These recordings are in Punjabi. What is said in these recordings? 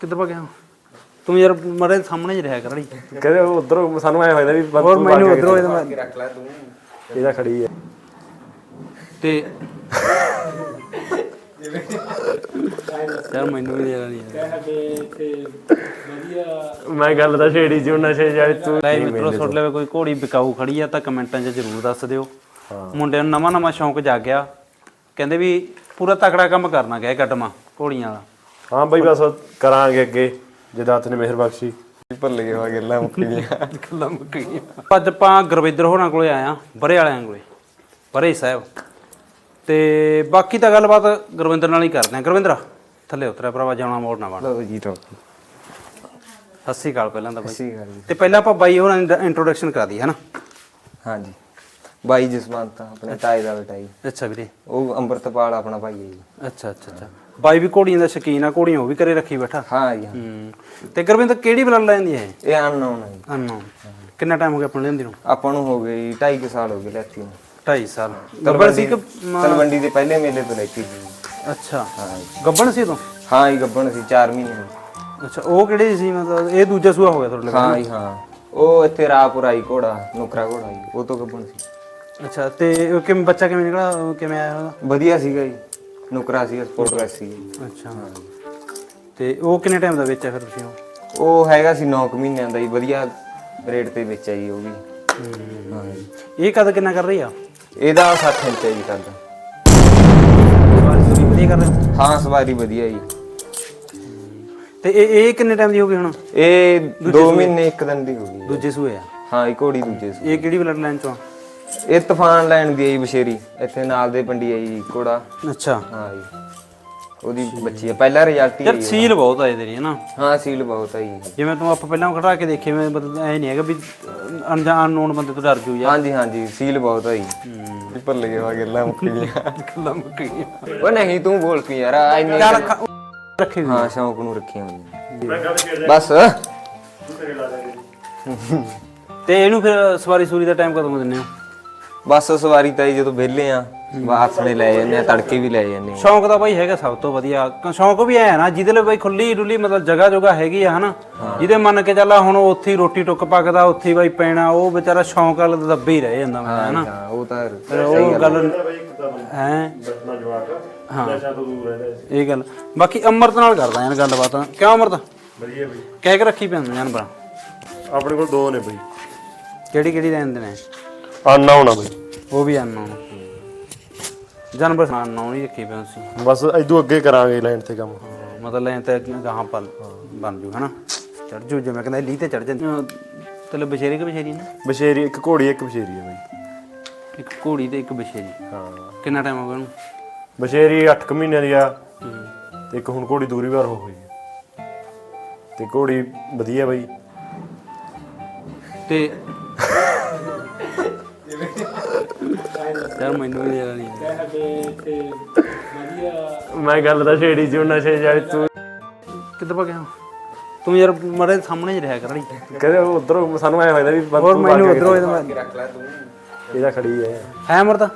ਕਿੱਧਰ ਭਾ ਗਿਆ? ਤੂੰ ਯਾਰ ਮਰੇ ਸਾਹਮਣੇ ਹੀ ਰਿਹਾ ਕਰ ਅੜੀ ਕਹਿੰਦੇ ਉਧਰੋਂ ਸਾਨੂੰ ਐ ਹੋਇਆ ਵੀ ਬਸ ਹੋਰ ਤੂੰ ਮੈਨੂੰ ਗਿਆ ਉਧਰੋਂ ਇਹਦਾ ਰੱਖ ਲੈ ਤੂੰ ਇਹਦਾ ਖੜੀ ਹੈ। ਤੇ ਯਾਰ ਮੈਨੂੰ ਵੀ ਦੇਣਾ ਨਹੀਂ ਯਾਰ। ਮੈਂ ਗੱਲ ਤਾਂ ਛੇੜੀ ਸੀ ਉਹਨਾਂ ਛੇ ਜਾਏ ਤੂੰ ਲੈ ਮਿੱਤਰੋ ਸੁਣ ਲਵੇ ਕੋਈ ਘੋੜੀ ਵਿਕਾਊ ਖੜੀ ਆ ਤਾਂ ਕਮੈਂਟਾਂ 'ਚ ਜ਼ਰੂਰ ਦੱਸ ਦਿਓ। ਮੁੰਡਿਆਂ ਨੂੰ ਨਵਾਂ ਨਵਾਂ ਸ਼ੌਂਕ ਜਾਗਿਆ। ਕਹਿੰਦੇ ਵੀ ਪੂਰਾ ਤਕੜਾ ਕੰਮ ਕਰਨਾ ਗਿਆ ਕਟਮਾ ਘੋੜੀਆਂ ਦਾ ਹਾਂ ਬਈ ਬਸ ਕਰਾਂਗੇ ਅੱਗੇ ਜੇ ਦਾਤ ਨੇ ਮਿਹਰ ਬਖਸ਼ੀ। ਭੁੱਲ ਗਏ ਵਾ ਗੱਲਾਂ ਮੁੱਕ ਗਈਆਂ ਗੱਲਾਂ ਮੁੱਕ ਗਈਆਂ ਅੱਜ ਆਪਾਂ ਗੁਰਵਿੰਦਰ ਹੋਰਾਂ ਕੋਲੇ ਆਏ ਆ ਬਰੇ ਵਾਲਿਆਂ ਕੋਲੇ ਬਰੇ ਸਾਹਿਬ। ਤੇ ਬਾਕੀ ਤਾਂ ਗੱਲਬਾਤ ਗੁਰਵਿੰਦਰ ਨਾਲ ਹੀ ਕਰਦੇ ਆ ਗੁਰਵਿੰਦਰ ਥੱਲੇ ਉਤਰਿਆ ਭਰਾਵਾ ਜਾਣਾ ਮੋੜ ਨਾ ਬਣ। ਲਓ ਜੀ ਰੋਕ ਸਤਿ ਸ਼੍ਰੀ ਅਕਾਲ ਪਹਿਲਾਂ ਤਾਂ ਬਾਈ। ਤੇ ਪਹਿਲਾਂ ਆਪਾਂ ਬਾਈ ਹੋਰਾਂ ਦੀ ਇੰਟਰੋਡਕਸ਼ਨ ਕਰਾ ਦਈਏ ਹਨਾ ਹਾਂਜੀ। ਬਾਈ ਜਸਵੰਤ ਆ, ਆਪਣੇ ਤਾਏ ਦਾ ਬੇਟਾ ਜੀ। ਅੱਛਾ ਵੀਰੇ। ਉਹ ਅੰਮ੍ਰਿਤਪਾਲ ਆਪਣਾ ਭਾਈ ਹੈ ਜੀ। ਅੱਛਾ ਅੱਛਾ ਅੱਛਾ। ਬਾਈ ਵੀ ਘੋੜੀਆਂ ਦਾ ਸ਼ੌਕੀਨ ਆ ਘੋੜੀਆਂ ਉਹ ਵੀ ਘਰੇ ਰੱਖੀ ਬੈਠਾ। ਹਾਂ ਜੀ ਹਾਂ। ਹੂੰ। ਤੇ ਗੁਰਵਿੰਦਰ ਕਿਹੜੀ ਬਲੱਡ ਲਾਈਨ ਦੀ ਹੈ ਇਹ? ਅਨਨੋਨ ਹੈ ਜੀ। ਅਨਨੋਨ ਕਿੰਨਾ ਟਾਈਮ ਹੋ ਗਿਆ ਆਪਾਂ ਨੂੰ ਲੈਂਦੀ ਨੂੰ? ਆਪਾਂ ਨੂੰ ਹੋ ਗਈ 2.5 ਸਾਲ ਹੋ ਗਏ ਲੈਤੀ ਨੂੰ। 2.5 ਸਾਲ। ਗੱਬਣ ਸੀ ਕਿ ਮ- ਤਲਵੰਡੀ ਦੇ ਪਹਿਲੇ ਮੇਲੇ ਤੋਂ ਲੈਤੀ ਸੀ। ਅੱਛਾ। ਹਾਂ ਜੀ। ਗੱਬਣ ਸੀ ਤੂੰ ਹਾਂ ਜੀ ਗੱਬਣ ਸੀ 4 ਮਹੀਨੇ। ਅੱਛਾ ਉਹ ਕਿਹੜੇ ਸੀ? ਮਤਲਬ ਇਹ ਦੂਜਾ ਸੂਆ ਹੋ ਗਿਆ ਤੁਹਾਡੇ ਹਾਂ ਜੀ ਹਾਂ। ਉਹ ਇੱਥੇ ਰਾਪੁਰ ਆਈ ਘੋੜਾ ਨੁਕਰਾ ਘੋੜਾ ਜੀ ਉਹ ਤੋਂ ਗੱਬਣ ਸੀ। ਲਈ ਅੱਛਾ ਤੇ ਉਹ ਕਿਵੇਂ ਬੱਚਾ ਕਿਵੇਂ ਨਿਕਲਾ ਉਹ ਕਿਵੇਂ ਆਇਆ ਉਹਦਾ? ਵਧੀਆ ਸੀਗਾ ਜੀ। ਨੁਕਰਾ ਸੀ ਸਪੋਰਟ ਰੈਸ ਸੀ ਅੱਛਾ। ਤੇ ਉਹ ਕਿੰਨੇ ਟਾਈਮ ਦਾ ਵੇਚਿਆ ਫਿਰ ਤੁਸੀਂ ਉਹ? ਉਹ ਹੈਗਾ ਸੀ 9 ਮਹੀਨਿਆਂ ਦਾ ਜੀ ਵਧੀਆ ਰੇਟ ਤੇ ਵੇਚਿਆ ਜੀ ਉਹ ਵੀ। ਹਾਂ। ਜੀ। ਇਹ ਕਦ ਕਿੰਨਾ ਕਰ ਰਹੀ ਆ? ਇਹਦਾ 60 ਇੰਚ ਹੈ ਜੀ ਸਵਾਰੀ ਵਧੀਆ ਕਰ ਰਹੇ ਹਾਂ? ਸਵਾਰੀ ਵਧੀਆ ਜੀ। ਤੇ ਇਹ ਇਹ ਕਿੰਨੇ ਟਾਈਮ ਦੀ ਹੋ ਗਈ ਹੁਣ? ਇਹ 2 ਮਹੀਨੇ ਇੱਕ ਦਿਨ ਦੀ ਹੋ ਗਈ ਦੂਜੇ ਸੂਏ ਆ? ਹਾਂ ਇਹ ਘੋੜੀ ਦੂਜੇ ਸੀ ਇਹ ਕਿਹੜੀ ਬਲੱਡ ਲਾਈਨ ਚੋਂ ਆ? ਇਹ ਤੂਫਾਨ ਲੈਣ ਦੀ ਜੀ ਬਸ਼ੇਰੀ ਇੱਥੇ ਨਾਲ ਦੇ ਪਿੰਡੀ ਜੀ ਘੋੜਾ। ਅੱਛਾ। ਹਾਂ ਜੀ। ਉਹਦੀ ਬੱਚੀ ਹੈ ਪਹਿਲਾ ਰਿਜ਼ਲਟ ਹੀ ਹੈ ਯਾਰ ਜੀ। ਸੀਲ ਬਹੁਤ ਆ ਇਹਦੇ ਦੀ ਨਾ? ਹਾਂ ਸੀਲ ਬਹੁਤ ਹੈ ਜੀ। ਜਿਵੇਂ ਤੂੰ ਆਪਾਂ ਪਹਿਲਾਂ ਘਟਾ ਕੇ ਦੇਖੇ ਮੈਂ ਮਤਲਬ ਐ ਨਹੀਂ ਹੈਗਾ ਵੀ ਅਣਜਾਣ ਨੋਨ ਬੰਦੇ ਤੋਂ ਡਰ ਜੂ ਯਾਰ। ਹਾਂਜੀ ਹਾਂਜੀ ਸੀਲ ਬਹੁਤ ਹੈ ਜੀ। ਭੁੱਲ ਗਏ ਵਾ ਗੱਲਾਂ ਮੁੱਕ ਗਈਆਂ ਗੱਲਾਂ ਮੁੱਕ ਗਈਆਂ ਉਹ ਨਹੀਂ ਤੂੰ ਬੋਲ ਕੀ ਯਾਰ ਇੰਨੇ ਚੱਲ ਖ- ਰੱਖੀ ਹਾਂ ਸ਼ੌਂਕ ਨੂੰ ਰੱਖੀਆਂ ਹੋਈਆਂ। ਬਸ। ਤੇ ਇਹਨੂੰ ਫਿਰ ਸਵਾਰੀ ਸੂਰੀ ਦਾ ਟਾਈਮ ਕਦੋਂ ਦਿੰਦੇ ਹੋ? ਬਸ ਸਵਾਰੀ ਤਾਂ ਜੀ ਜਦੋਂ ਵਿਹਲੇ ਆ ਬਾਸ ਨੇ ਲੈ ਜਾਂਦੇ ਆ ਤੜਕੇ ਵੀ ਲੈ ਜਾਂਦੇ ਆ। ਸ਼ੌਂਕ ਤਾਂ ਬਾਈ ਹੈਗਾ ਸਭ ਤੋਂ ਵਧੀਆ। ਕ- ਸ਼ੌਂਕ ਵੀ ਐ ਨਾ ਜਿਹਦੇ ਲਈ ਬਾਈ ਖੁੱਲੀ ਡੁੱਲੀ ਮਤਲਬ ਜਗ੍ਹਾ ਜਗ੍ਹਾ ਹੈਗੀ ਆ ਹਨਾ? ਜਿਹਦੇ ਮੰਨ ਕੇ ਚੱਲਾ ਹੁਣ ਉੱਥੇ ਹੀ ਰੋਟੀ ਟੁੱਕ ਪੱਕਦਾ ਉੱਥੇ ਹੀ ਬਾਈ ਪੈਣਾ ਉਹ ਵਿਚਾਰਾ ਸ਼ੌਂਕ ਵਾਲਾ ਤਾਂ ਦੱਬੇ ਹੀ ਰਹਿ ਜਾਂਦਾ ਮੈਂ ਹਨਾ? ਹਾਂ ਉਹ ਤਾਂ ਫਿਰ ਉਹ ਗੱਲ ਹੈ? ਬਸਣਾ ਜਵਾਕ ਹਾਂ। ਨਸ਼ਾ ਤੋਂ ਦੂਰ ਰਹਿੰਦਾ ਇਹ ਗੱਲ। ਬਾਕੀ ਅਮਰਤ ਨਾਲ ਕਰਦਾ ਯਾਰ ਗੱਲਬਾਤ। ਕਿਉਂ ਅਮਰਤ? ਵਧੀਆ ਬਈ। ਕਹਿ ਕੇ ਰੱਖੀ ਪੈਂਦੇ ਜਾਨਵਰ। ਆਪਣੇ ਕੋਲ ਦੋ ਨੇ ਬਈ। ਕਿਹੜੀ ਕਿਹੜੀ ਰਹਿੰਦੇ ਨੇ? ਆਨਾ ਹੋਣਾ ਬਈ ਉਹ ਵੀ ਅਨਨੋਨ ਜਾਨਵਰ ਅਨਨੋਨ ਹੀ ਰੱਖੀ ਪੈਂਦੇ ਸੀ ਬਸ ਇਦੋਂ ਅੱਗੇ ਕਰਾਂਗੇ ਲਾਈਨ ਤੇ ਕੰਮ। ਮਤਲਬ ਲੈ ਤੇ ਗਾਹਾਂ ਪਲ ਬਣ ਜੂ ਹਨਾ? ਚੜ ਜੂ ਜਿਵੇਂ ਕਹਿੰਦਾ ਲੀ ਤੇ ਚੜ ਜਾਂਦੀ। ਤਲੇ ਬਸ਼ੇਰੀ ਕਿ ਬਸ਼ੇਰੀ ਨੇ? ਬਸ਼ੇਰੀ ਇੱਕ ਘੋੜੀ ਇੱਕ ਬਸ਼ੇਰੀ ਹੈ ਬਈ। ਇੱਕ ਘੋੜੀ ਤੇ ਇੱਕ ਬਸ਼ੇਰੀ ਹਾਂ। ਕਿੰਨਾ ਟਾਈਮ ਹੋ ਗਿਆ ਉਹਨੂੰ? ਬਸ਼ੇਰੀ 8 ਮਹੀਨਿਆਂ ਦੀ ਆ। ਤੇ ਇੱਕ ਹੁਣ ਘੋੜੀ ਦੂਰੀ ਵਾਰ ਹੋ ਹੈ ਤੇ ਘੋੜੀ ਵਧੀਆ ਬਈ। ਤੇ ਯਾਰ ਮੈਨੂੰ ਵੀ ਦੇਣਾ ਨਹੀਂ ਮੈਂ ਗੱਲ ਤਾਂ ਛੇੜੀ ਸੀ ਉਹਨਾਂ ਛੇ ਜਾਏ ਤੂੰ। ਕਿੱਧਰ ਭਾ ਗਿਆ? ਤੂੰ ਯਾਰ ਮਰੇ ਸਾਹਮਣੇ ਹੀ ਰਿਹਾ ਕਰ ਕਹਿੰਦੇ ਉਧਰੋਂ ਸਾਨੂੰ ਐ ਹੋਇਆ ਵੀ ਹੋਰ ਤੂੰ ਮੈਨੂੰ ਉਧਰੋਂ। ਇਹਦਾ ਰੱਖ ਲੈ ਤੂੰ ਇਹਦਾ ਖੜੀ ਹੈ ਹੈ ਅਮਰਤਾ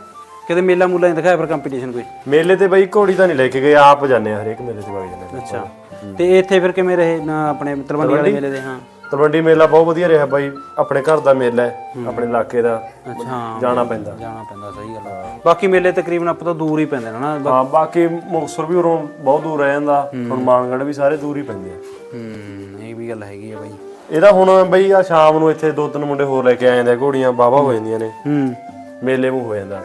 ਕਿਤੇ ਮੇਲਾ ਮੂਲਾ ਨਹੀਂ ਦਿਖਾਇਆ ਫਿਰ ਕੰਪੀਟੀਸ਼ਨ ਕੋਈ? ਮੇਲੇ ਤੇ ਬਈ ਘੋੜੀ ਤਾਂ ਨਹੀਂ ਲੈ ਕੇ ਗਏ ਆਪ ਜਾਂਦੇ ਹਰੇਕ ਮੇਲੇ ਤੇ ਵਗ ਜਾਂਦੇ। ਅੱਛਾ। ਤੇ ਇੱਥੇ ਫਿਰ ਕਿਵੇਂ ਰਹੇ ਨਾ ਆਪਣੇ ਤਲਵੰਡੀ ਵਾਲੇ ਮੇਲੇ ਦੇ ਹਾਂ। ਤਲਵੰਡੀ ਮੇਲਾ ਬਹੁਤ ਵਧੀਆ ਰਿਹਾ ਬਾਈ। ਆਪਣੇ ਘਰ ਦਾ ਮੇਲਾ ਹੈ ਆਪਣੇ ਇਲਾਕੇ ਦਾ। ਅੱਛਾ ਹਾਂ ਜਾਣਾ ਪੈਂਦਾ। ਜਾਣਾ ਪੈਂਦਾ ਸਹੀ ਗੱਲ ਆ। ਬਾਕੀ ਮੇਲੇ ਤਕਰੀਬਨ ਆਪਾਂ ਤੋਂ ਦੂਰ ਹੀ ਪੈਂਦੇ ਨੇ ਨਾ। ਹਾਂ ਬਾਕੀ ਮੁਕਤਸਰ ਵੀ ਉਰੋਂ ਬਹੁਤ ਦੂਰ ਰਹਿ ਜਾਂਦਾ। ਹੁਣ ਮਾਨਗੜ ਵੀ ਸਾਰੇ ਦੂਰ ਹੀ ਪੈਂਦੇ ਆ। ਹੂੰ ਇਹ ਵੀ ਗੱਲ ਹੈਗੀ ਆ ਬਾਈ। ਇਹਦਾ ਹੁਣ ਬਈ ਆ ਸ਼ਾਮ ਨੂੰ ਇੱਥੇ ਦੋ ਤਿੰਨ ਮੁੰਡੇ ਹੋਰ ਲੈ ਕੇ ਆ ਜਾਂਦੇ ਆ ਘੋੜੀਆਂ ਬਾਵਾ ਹੋ ਜਾਂਦੀਆਂ ਨੇ। ਹੂੰ। ਮੇਲੇ ਨੂੰ ਹੋ ਜਾਂਦਾ।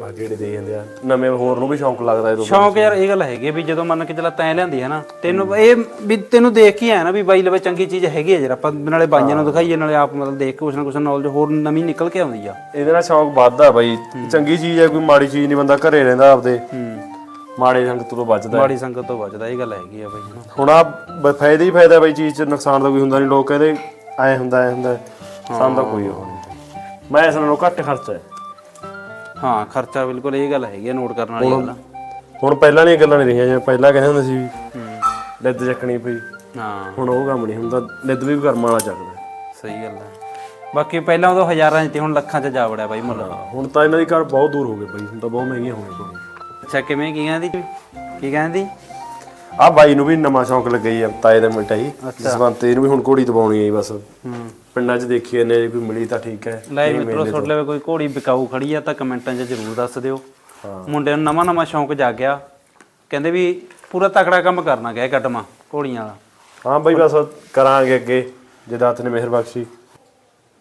ਬਾ ਜਿਹੜੇ ਦੇ ਜਾਂਦੇ ਆ। ਨਵੇਂ ਹੋਰ ਨੂੰ ਵੀ ਸ਼ੌਂਕ ਲੱਗਦਾ ਇਹ ਤੋਂ। ਸ਼ੌਂਕ ਯਾਰ ਇਹ ਗੱਲ ਹੈਗੀ ਆ ਵੀ ਜਦੋਂ ਮੰਨ ਕੇ ਚੱਲਾ ਤੈਂ ਲਿਆਂਦੀ ਹੈ ਨਾ ਤੈਨੂੰ ਇਹ ਵੀ ਤੈਨੂੰ ਦੇਖ ਕੇ ਆਇਆ ਨਾ ਵੀ ਬਾਈ ਲਵੇ ਚੰਗੀ ਚੀਜ਼ ਹੈਗੀ ਆ ਜਰਾ ਆਪਾਂ ਨਾਲੇ ਬਾਈਆਂ ਨੂੰ ਦਿਖਾਈਏ ਨਾਲੇ ਆਪ ਮਤਲਬ ਦੇਖ ਕੇ ਕੁਛ ਨਾ ਕੁਛ ਨੌਲੇਜ ਹੋਰ ਨਵੀਂ ਨਿਕਲ ਕੇ ਆਉਂਦੀ ਆ। ਇਹਦੇ ਨਾਲ ਸ਼ੌਂਕ ਵੱਧਦਾ ਬਾਈ। ਚੰਗੀ ਚੀਜ਼ ਹੈ ਕੋਈ ਮਾੜੀ ਚੀਜ਼ ਨਹੀਂ ਬੰਦਾ ਘਰੇ ਰਹਿੰਦਾ ਆਪਦੇ। ਮਾੜੇ ਸੰਗਤ ਤੋਂ ਬਚਦਾ ਮਾੜੀ ਸੰਗਤ ਤੋਂ ਬਚਦਾ ਇਹ ਗੱਲ ਹੈਗੀ ਆ ਬਾਈ। ਹੁਣ ਆ ਫਾਇਦਾ ਹੀ ਫਾਇਦਾ ਬਾਈ ਚੀਜ਼ ਚ ਨੁਕਸਾਨ ਤਾਂ ਕੋਈ ਹੁੰਦਾ ਨਹੀਂ। ਲੋਕ ਕਹਿੰਦੇ ਐ ਹੁੰਦਾ ਐ ਹੁੰਦਾ। ਸਾਨੂੰ ਤਾਂ ਕੋਈ ਉਹ ਨਹੀਂ। ਮੈਂ ਇਸ ਨਾਲੋਂ ਘੱਟ ਖਰਚਾ ਹੈ। ਹਾਂ ਖਰਚਾ ਬਿਲਕੁਲ ਇਹ ਗੱਲ ਹੈਗੀ ਆ ਨੋਟ ਕਰਨ ਵਾਲੀ ਗੱਲ ਆ। ਹੁਣ ਪਹਿਲਾਂ ਦੀਆਂ ਗੱਲਾਂ ਨਹੀਂ ਰਹੀਆਂ ਜਿਵੇਂ ਪਹਿਲਾਂ ਕਹਿੰਦੇ ਹੁੰਦੇ ਸੀ ਵੀ ਲਿੱਦ ਚੱਕਣੀ ਪਈ। ਹਾਂ। ਹੁਣ ਉਹ ਕੰਮ ਨਹੀਂ ਹੁੰਦਾ ਲਿੱਦ ਵੀ ਕਰਮ ਵਾਲਾ ਚੱਕਦਾ। ਸਹੀ ਗੱਲ ਹੈ ਬਾਕੀ ਪਹਿਲਾਂ ਉਦੋਂ ਹਜ਼ਾਰਾਂ 'ਚ ਤੇ ਹੁਣ ਲੱਖਾਂ 'ਚ ਜਾ ਵੜਿਆ ਬਾਈ ਮੁੱਲ। ਹੁਣ ਤਾਂ ਇਹਨਾਂ ਦੀ ਘਰ ਬਹੁਤ ਦੂਰ ਹੋ ਗਏ ਬਾਈ ਹੁਣ ਤਾਂ ਬਹੁਤ ਮਹਿੰਗੀਆਂ ਹੋ ਗਈਆਂ। ਅੱਛਾ ਕਿਵੇਂ ਕੀ ਕਹਿੰਦੀ? ਕੀ ਕਹਿੰਦੀ? ਆ ਬਾਈ ਨੂੰ ਵੀ ਨਵਾਂ ਸ਼ੌਂਕ ਲੱਗਈ ਆ ਤਾਏ ਦੇ ਮਿਟਾਈ ਜਸਵੰਤ ਇਹਨੂੰ ਵੀ ਹੁਣ ਘੋੜੀ ਦਬਾਉਣੀ ਹੈ ਬਸ। ਹੂੰ। ਪਿੰਡਾਂ 'ਚ ਦੇਖੀਏ ਨੇ ਜੇ ਕੋਈ ਮਿਲੀ ਤਾਂ ਠੀਕ ਹੈ ਲੈ ਮਿੱਤਰੋ ਤੁਹਾਡੇ ਲਈ ਕੋਈ ਘੋੜੀ ਵਿਕਾਊ ਖੜੀ ਆ ਤਾਂ ਕਮੈਂਟਾਂ 'ਚ ਜ਼ਰੂਰ ਦੱਸ ਦਿਓ। ਮੁੰਡੇ ਨੂੰ ਨਵਾਂ ਨਵਾਂ ਸ਼ੌਂਕ ਜਾਗਿਆ। ਕਹਿੰਦੇ ਵੀ ਪੂਰਾ ਤਕੜਾ ਕੰਮ ਕਰਨਾ ਗਿਆ ਕੱਟਮਾ ਘੋੜੀਆਂ ਵਾਲਾ। ਹਾਂ ਬਾਈ ਬਸ ਕਰਾਂਗੇ ਅੱਗੇ ਜੇ ਦਾਤ ਨੇ ਮਿਹਰ ਬਖਸ਼ੀ।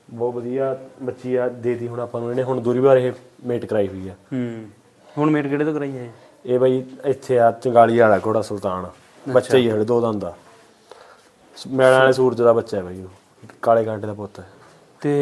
ਬਹੁਤ ਵਧੀਆ ਬੱਚੀ ਆ ਦੇਤੀ ਹੁਣ ਆਪਾਂ ਨੂੰ ਇਹਨੇ ਹੁਣ ਦੂਰੀ ਵਾਰ ਇਹ ਮੇਟ ਕਰਾਈ ਹੋਈ ਆ। ਹੂੰ। ਹੁਣ ਮੇਟ ਕਿਹੜੇ ਤੋਂ ਕਰਾਈ ਹੈ ਇਹ ਬਾਈ ਇੱਥੇ ਆ ਚੰਗਾਲੀ ਵਾਲਾ ਘੋੜਾ ਸੁਲਤਾਨ। ਬੱਚਾ ਹੀ ਹੈ ਹਲੇ ਦੋ ਦੰਦ ਦਾ ਮੈਲਾਂ ਵਾਲੇ ਸੂਰਜ ਦਾ ਬੱਚਾ ਹੈ ਬਾਈ ਉਹ। ਕਾਲੇ ਕਾਂਟੇ ਦਾ ਪੁੱਤ ਹੈ। ਤੇ